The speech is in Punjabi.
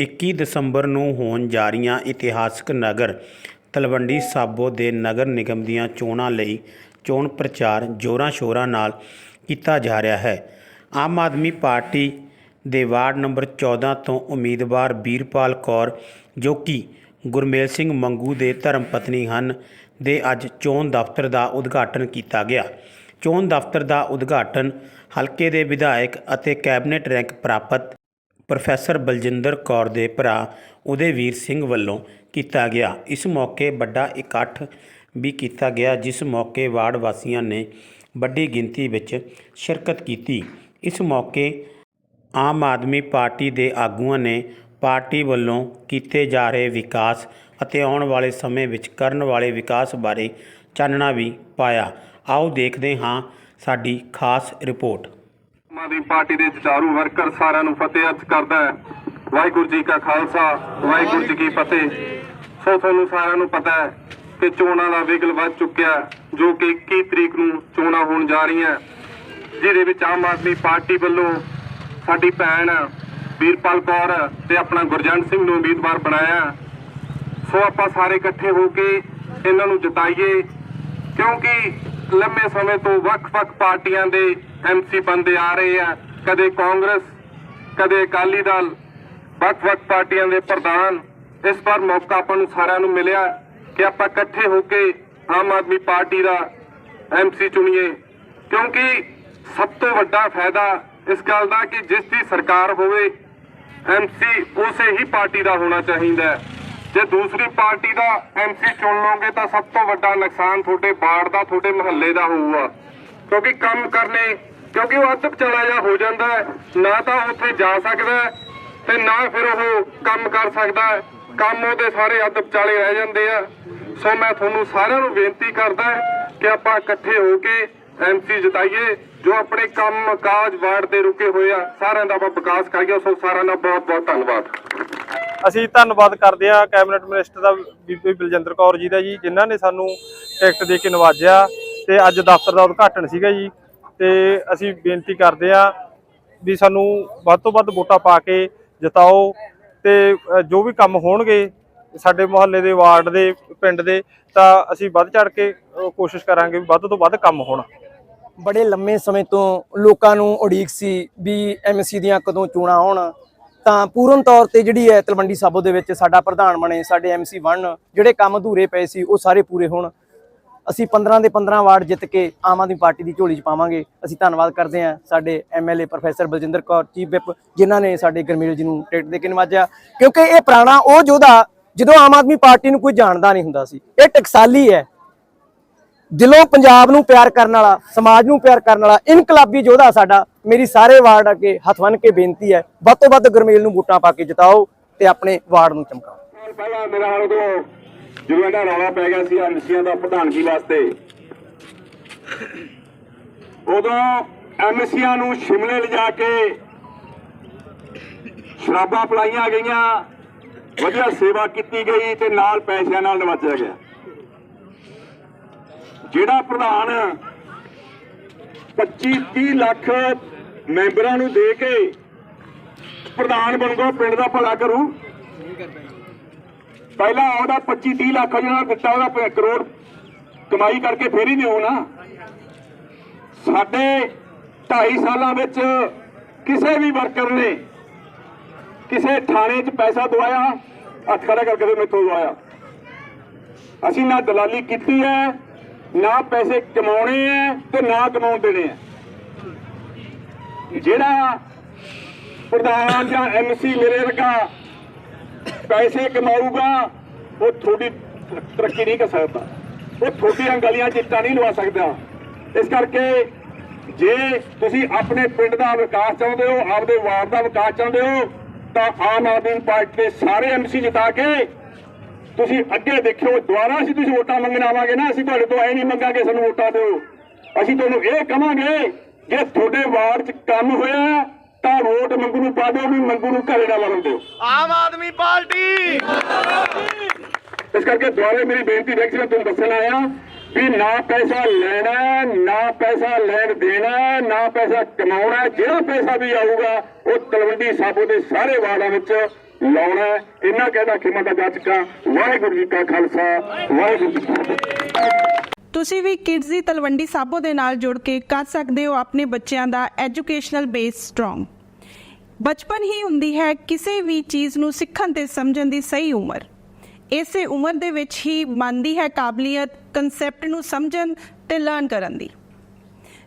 21 ਦਸੰਬਰ ਨੂੰ ਹੋਣ ਜਾ ਰਹੀਆਂ ਇਤਿਹਾਸਕ ਨਗਰ ਤਲਵੰਡੀ ਸਾਬੋ ਦੇ ਨਗਰ ਨਿਗਮ ਦੀਆਂ ਚੋਣਾਂ ਲਈ ਚੋਣ ਪ੍ਰਚਾਰ ਜ਼ੋਰਾਂ ਸ਼ੋਰਾਂ ਨਾਲ ਕੀਤਾ ਜਾ ਰਿਹਾ ਹੈ। ਆਮ ਆਦਮੀ ਪਾਰਟੀ ਦੇ ਵਾਰਡ ਨੰਬਰ 14 ਤੋਂ ਉਮੀਦਵਾਰ ਵੀਰਪਾਲ ਕੌਰ, ਜੋ ਕਿ ਗੁਰਮੇਲ ਸਿੰਘ ਮੰਗੂ ਦੇ ਧਰਮ ਪਤਨੀ ਹਨ, ਦੇ ਅੱਜ ਚੋਣ ਦਫ਼ਤਰ ਦਾ ਉਦਘਾਟਨ ਕੀਤਾ ਗਿਆ। ਚੋਣ ਦਫ਼ਤਰ ਦਾ ਉਦਘਾਟਨ ਹਲਕੇ ਦੇ ਵਿਧਾਇਕ ਅਤੇ ਕੈਬਨਿਟ ਰੈਂਕ ਪ੍ਰਾਪਤ ਪ੍ਰੋਫੈਸਰ ਬਲਜਿੰਦਰ ਕੌਰ ਦੇ ਭਰਾ ਉਦੈਵੀਰ ਸਿੰਘ ਵੱਲੋਂ ਕੀਤਾ ਗਿਆ। ਇਸ ਮੌਕੇ ਵੱਡਾ ਇਕੱਠ ਵੀ ਕੀਤਾ ਗਿਆ, ਜਿਸ ਮੌਕੇ ਵਾਰਡ ਵਾਸੀਆਂ ਨੇ ਵੱਡੀ ਗਿਣਤੀ ਵਿੱਚ ਸ਼ਿਰਕਤ ਕੀਤੀ। ਇਸ ਮੌਕੇ ਆਮ ਆਦਮੀ ਪਾਰਟੀ ਦੇ ਆਗੂਆਂ ਨੇ ਪਾਰਟੀ ਵੱਲੋਂ ਕੀਤੇ ਜਾ ਰਹੇ ਵਿਕਾਸ ਅਤੇ ਆਉਣ ਵਾਲੇ ਸਮੇਂ ਵਿੱਚ ਕਰਨ ਵਾਲੇ ਵਿਕਾਸ ਬਾਰੇ ਚਾਨਣਾ ਵੀ ਪਾਇਆ। ਆਓ ਦੇਖਦੇ ਹਾਂ ਸਾਡੀ ਖਾਸ ਰਿਪੋਰਟ। ਆਦਮੀ ਪਾਰਟੀ ਦੇ ਜੁਝਾਰੂ ਵਰਕਰ ਸਾਰਿਆਂ ਨੂੰ ਫਤਿਹ ਅਰਜ਼ ਕਰਦਾ ਹੈ। ਵਾਹਿਗੁਰੂ ਜੀ ਕਾ ਖਾਲਸਾ, ਵਾਹਿਗੁਰੂ ਜੀ ਕੀ ਫਤਿਹ। ਸੋ ਤੁਹਾਨੂੰ ਸਾਰਿਆਂ ਨੂੰ ਪਤਾ ਹੈ ਕਿ ਚੋਣਾਂ ਦਾ ਵਿਗਲ ਵੱਧ ਚੁੱਕਿਆ ਜੋ ਕਿ 21 ਤਰੀਕ ਨੂੰ ਚੋਣਾਂ ਹੋਣ ਜਾ ਰਹੀਆਂ ਜਿਹਦੇ ਵਿੱਚ ਆਮ ਆਦਮੀ ਪਾਰਟੀ ਵੱਲੋਂ ਸਾਡੀ ਭੈਣ ਵੀਰਪਾਲ ਕੌਰ ਤੇ ਆਪਣਾ ਗੁਰਜੰਟ ਸਿੰਘ ਨੂੰ ਉਮੀਦਵਾਰ ਬਣਾਇਆ ਸੋ ਆਪਾਂ ਸਾਰੇ ਇਕੱਠੇ ਹੋ ਕੇ ਇਹਨਾਂ ਨੂੰ ਜਿਤਾਈਏ, ਕਿਉਂਕਿ ਲੰਮੇ ਸਮੇਂ ਤੋਂ ਵੱਖ-ਵੱਖ ਪਾਰਟੀਆਂ ਦੇ ਐਮਸੀ ਬੰਦੇ ਆ ਰਹੇ ਆ। ਕਦੇ ਕਾਂਗਰਸ, ਕਦੇ ਅਕਾਲੀ ਦਲ, ਵੱਖ-ਵੱਖ ਪਾਰਟੀਆਂ ਦੇ ਪ੍ਰਧਾਨ। ਇਸ ਵਾਰ ਮੌਕਾ ਆਪਾਂ ਨੂੰ ਸਾਰਿਆਂ ਨੂੰ ਮਿਲਿਆ ਕਿ ਆਪਾਂ ਇਕੱਠੇ ਹੋ ਕੇ ਆਮ ਆਦਮੀ ਪਾਰਟੀ ਦਾ ਐਮਸੀ ਚੁਣੀਏ। ਕਿਉਂਕਿ ਸਭ ਤੋਂ ਵੱਡਾ ਫਾਇਦਾ ਇਸ ਗੱਲ ਦਾ ਕਿ ਜਿਸ ਦੀ ਸਰਕਾਰ ਹੋਵੇ ਐਮਸੀ ਉਸੇ ਹੀ ਪਾਰਟੀ ਦਾ ਹੋਣਾ ਚਾਹੀਦਾ ਹੈ। ਜੇ ਦੂਸਰੀ ਪਾਰਟੀ ਦਾ ਐਮਸੀ ਚੁਣ ਲਓਗੇ ਤਾਂ ਸਭ ਤੋਂ ਵੱਡਾ ਨੁਕਸਾਨ ਤੁਹਾਡੇ ਬਾੜ ਦਾ, ਤੁਹਾਡੇ ਮਹੱਲੇ ਦਾ ਹੋਊਗਾ। ਕਿਉਂਕਿ ਕੰਮ ਕਰਨੇ, ਕਿਉਂਕਿ ਉਹ ਅੱਧ ਵਿਚਾਲਾ ਜਿਹਾ ਹੋ ਜਾਂਦਾ ਨਾ ਤਾਂ ਉੱਥੇ ਜਾ ਸਕਦਾ ਹੈ ਤੇ ਨਾ ਫਿਰ ਉਹ ਕੰਮ ਕਰ ਸਕਦਾ ਕੰਮ ਉਹਦੇ ਸਾਰੇ ਅੱਧ ਵਿਚਾਲੇ ਰਹਿ ਜਾਂਦੇ ਆ। ਸੋ ਮੈਂ ਤੁਹਾਨੂੰ ਸਾਰਿਆਂ ਨੂੰ ਬੇਨਤੀ ਕਰਦਾ ਕਿ ਆਪਾਂ ਇਕੱਠੇ ਹੋ ਕੇ ਐਮਸੀ ਜਿਤਾਈਏ, ਜੋ ਆਪਣੇ ਕੰਮ ਕਾਜ ਵਾਰਡ ਦੇ ਰੁਕੇ ਹੋਏ ਆ, ਸਾਰਿਆਂ ਦਾ ਆਪਾਂ ਵਿਕਾਸ ਕਰੀਏ। ਸੋ ਸਾਰਿਆਂ ਦਾ ਬਹੁਤ ਬਹੁਤ ਧੰਨਵਾਦ। ਅਸੀਂ ਧੰਨਵਾਦ ਕਰਦੇ ਹਾਂ ਕੈਬਨਿਟ ਮਿਨਿਸਟਰ ਦਾ ਬੀਬੀ ਬਲਜਿੰਦਰ ਕੌਰ ਜੀ ਦਾ ਜੀ, ਜਿਨ੍ਹਾਂ ਨੇ ਸਾਨੂੰ ਟਿਕਟ ਦੇ ਕੇ ਨਵਾਜਿਆ ਤੇ ਅੱਜ ਦਫ਼ਤਰ ਦਾ ਉਦਘਾਟਨ ਸੀਗਾ ਜੀ। ਤੇ ਅਸੀਂ ਬੇਨਤੀ ਕਰਦੇ ਹਾਂ ਵੀ ਸਾਨੂੰ ਵੱਧ ਤੋਂ ਵੱਧ ਵੋਟਾਂ ਪਾ ਕੇ ਜਿਤਾਓ ਤੇ ਜੋ ਵੀ ਕੰਮ ਹੋਣਗੇ ਸਾਡੇ ਮੁਹੱਲੇ ਦੇ, ਵਾਰਡ ਦੇ, ਪਿੰਡ ਦੇ, ਤਾਂ ਅਸੀਂ ਵੱਧ ਚੜ ਕੇ ਕੋਸ਼ਿਸ਼ ਕਰਾਂਗੇ ਵੀ ਵੱਧ ਤੋਂ ਵੱਧ ਕੰਮ ਹੋਣ। ਬੜੇ ਲੰਮੇ ਸਮੇਂ ਤੋਂ ਲੋਕਾਂ ਨੂੰ ਉਡੀਕ ਸੀ ਵੀ ਐਮਸੀ ਦੀਆਂ ਕਦੋਂ ਚੋਣਾਂ ਹੋਣ। ਤਾਂ ਪੂਰਨ ਤੌਰ ਤੇ ਜਿਹੜੀ ਹੈ ਤਲਵੰਡੀ ਸਾਬੋ ਦੇ ਵਿੱਚ ਸਾਡਾ ਪ੍ਰਧਾਨ ਬਣੇ, ਸਾਡੇ ਐਮਸੀ ਬਣਨ ਜਿਹੜੇ ਕੰਮ ਅਧੂਰੇ ਪਏ ਸੀ, ਉਹ ਸਾਰੇ ਪੂਰੇ ਹੋਣ। ਅਸੀਂ 15 ਦੇ 15 ਵਾਰਡ ਜਿੱਤ ਕੇ ਆਮ ਆਦਮੀ ਪਾਰਟੀ ਦੀ ਝੋਲੀ 'ਚ ਪਾਵਾਂਗੇ। ਅਸੀਂ ਧੰਨਵਾਦ ਕਰਦੇ ਹਾਂ ਸਾਡੇ MLA professor Baljinder Kaur chief whip ਜਿਨ੍ਹਾਂ ਨੇ ਸਾਡੇ ਗਰਮੀਲ ਜੀ ਨੂੰ ਟਿਕਟ ਦੇ ਕੇ ਨਵਾਜਿਆ। ਕਿਉਂਕਿ ਇਹ ਪੁਰਾਣਾ, ਉਹ ਯੋਧਾ ਜਦੋਂ ਆਮ ਆਦਮੀ ਪਾਰਟੀ ਨੂੰ ਕੋਈ ਜਾਣਦਾ ਨਹੀਂ ਹੁੰਦਾ ਸੀ। ਇਹ ਟਕਸਾਲੀ ਹੈ। ਦਿਲੋਂ ਪੰਜਾਬ ਨੂੰ ਪਿਆਰ ਕਰਨ ਵਾਲਾ, ਸਮਾਜ ਨੂੰ ਪਿਆਰ ਕਰਨ ਵਾਲਾ, ਇਨਕਲਾਬੀ ਯੋਧਾ ਸਾਡਾ, ਮੇਰੀ ਸਾਰੇ ਵਾਰਡ ਅੱਗੇ ਹੱਥ ਬੰਨ੍ਹ ਕੇ ਬੇਨਤੀ ਹੈ, ਵੱਧ ਤੋਂ ਵੱਧ ਗੁਰਮੇਲ ਨੂੰ ਵੋਟਾਂ ਪਾ ਕੇ ਜਿਤਾਓ ਤੇ ਆਪਣੇ ਵਾਰਡ ਨੂੰ ਚਮਕਾਓ। ਪਹਿਲਾਂ ਮੇਰਾ ਉਦੋਂ ਜਦੋਂ ਇਹਦਾ ਰੌਲਾ ਪੈ ਗਿਆ ਸੀ ਐਮਸੀਆਂ ਦਾ ਪ੍ਰਧਾਨਗੀ ਵਾਸਤੇ, ਉਦੋਂ ਐਮਸੀਆਂ ਨੂੰ ਸ਼ਿਮਲੇ ਲਿਜਾ ਕੇ ਸ਼ਰਾਬਾਂ ਪਲਾਈਆਂ ਗਈਆਂ, ਵਧੀਆ ਸੇਵਾ ਕੀਤੀ ਗਈ ਤੇ ਨਾਲ ਪੈਸਿਆਂ ਨਾਲ ਨਵਾਜਿਆ ਗਿਆ। ਜਿਹੜਾ ਪ੍ਰਧਾਨ 25 30 ਲੱਖ ਮੈਂਬਰਾਂ ਨੂੰ ਦੇ ਕੇ ਪ੍ਰਧਾਨ ਬਣੂਗਾ ਪਿੰਡ ਦਾ ਭਲਾ ਕਰੂ। ਪਹਿਲਾਂ ਉਹਦਾ 25 30 ਲੱਖ ਜਿਹੜਾ ਦਿੱਤਾ, ਉਹਦਾ ਕਰੋੜ ਕਮਾਈ ਕਰਕੇ ਫੇਰ ਹੀ ਦਿਓ ਨਾ। ਸਾਡੇ 2.5 ਸਾਲਾਂ ਵਿੱਚ ਕਿਸੇ ਵੀ ਵਰਕਰ ਨੇ ਕਿਸੇ ਥਾਣੇ 'ਚ ਪੈਸਾ ਦਵਾਇਆ, ਹੱਥ ਖੜਾ ਕਰਕੇ ਤੇ ਮੈਥੋਂ ਦਵਾਇਆ। ਅਸੀਂ ਨਾ ਦਲਾਲੀ ਕੀਤੀ ਹੈ ਨਾ ਪੈਸੇ ਕਮਾਉਣੇ ਹੈ ਤੇ ਨਾ ਕਮਾਉਣ ਦੇਣੇ ਹੈ ਜਿਹੜਾ ਪ੍ਰਧਾਨ ਜਾਂ ਐਮਸੀ ਮੇਰੇ ਵਰਗਾ ਪੈਸੇ ਕਮਾਊਗਾ, ਉਹ ਤੁਹਾਡੀ ਤਰੱਕੀ ਨਹੀਂ ਕਰ ਸਕਦਾ। ਉਹ ਤੁਹਾਡੀਆਂ ਗਲੀਆਂ ਚਿੱਟਾ ਨਹੀਂ ਲਵਾ ਸਕਦਾ। ਇਸ ਕਰਕੇ ਜੇ ਤੁਸੀਂ ਆਪਣੇ ਪਿੰਡ ਦਾ ਵਿਕਾਸ ਚਾਹੁੰਦੇ ਹੋ, ਆਪਦੇ ਵਾਰਡ ਦਾ ਵਿਕਾਸ ਚਾਹੁੰਦੇ ਹੋ, ਤਾਂ ਆਮ ਆਦਮੀ ਪਾਰਟੀ ਦੇ ਸਾਰੇ ਐਮਸੀ ਜਿਤਾ ਕੇ ਤੁਸੀਂ ਅੱਗੇ ਦੇਖਿਓ ਦੁਬਾਰਾ ਅਸੀਂ ਤੁਸੀਂ ਵੋਟਾਂ ਮੰਗਣ ਆਵਾਂਗੇ ਨਾ ਅਸੀਂ ਤੁਹਾਡੇ ਤੋਂ ਐ ਨਹੀਂ ਮੰਗਾਂਗੇ ਸਾਨੂੰ ਵੋਟਾਂ ਦਿਓ। ਅਸੀਂ ਤੁਹਾਨੂੰ ਇਹ ਕਵਾਂਗੇ ਜੇ ਤੁਹਾਡੇ ਵਾਰਡ 'ਚ ਕੰਮ ਹੋਇਆ ਤਾਂ ਵੋਟ ਮੰਗੂ ਨੂੰ ਪਾ ਦਿਓ ਵੀ ਮੰਗੂ ਨੂੰ ਘਰੇ ਨਾ ਵੜਨ ਦਿਓ। ਆਮ ਆਦਮੀ ਪਾਰਟੀ! ਇਸ ਕਰਕੇ ਦੁਆਰੇ ਮੇਰੀ ਬੇਨਤੀ ਦੇਖ ਮੈਂ ਤੁਹਾਨੂੰ ਦੱਸਣ ਆਇਆ ਵੀ ਨਾ ਪੈਸਾ ਲੈਣਾ ਨਾ ਪੈਸਾ ਲੈਣ ਦੇਣਾ ਨਾ ਪੈਸਾ ਕਮਾਉਣਾ ਜਿਹੜਾ ਪੈਸਾ ਵੀ ਆਊਗਾ ਉਹ ਤਲਵੰਡੀ ਸਾਬੋ ਦੇ ਸਾਰੇ ਵਾਰਡਾਂ ਵਿੱਚ ਲਾਉਣਾ ਇਹਨਾਂ ਕਹਿੰਦਾ ਖਿਮਾ ਦਾ ਜਾਚਕਾ ਵਾਹਿਗੁਰੂ ਜੀ ਕਾ ਖਾਲਸਾ, ਵਾਹਿਗੁਰੂ ਜੀ ਕੀ ਫਤਿਹ। ਤੁਸੀਂ ਵੀ ਕਿਡਜ਼ ਦੀ ਤਲਵੰਡੀ ਸਾਬੋ ਦੇ ਨਾਲ ਜੁੜ ਕੇ ਕਰ ਸਕਦੇ ਹੋ ਆਪਣੇ ਬੱਚਿਆਂ ਦਾ ਐਜੂਕੇਸ਼ਨਲ ਬੇਸ ਸਟਰੋਂਗ ਬਚਪਨ ਹੀ ਹੁੰਦੀ ਹੈ ਕਿਸੇ ਵੀ ਚੀਜ਼ ਨੂੰ ਸਿੱਖਣ ਤੇ ਸਮਝਣ ਦੀ ਸਹੀ ਉਮਰ। ਇਸੇ ਉਮਰ ਦੇ ਵਿੱਚ ਹੀ ਮੰਨਦੀ ਹੈ ਕਾਬਲੀਅਤ ਕਨਸੈਪਟ ਨੂੰ ਸਮਝਣ ਤੇ ਲਰਨ ਕਰਨ ਦੀ।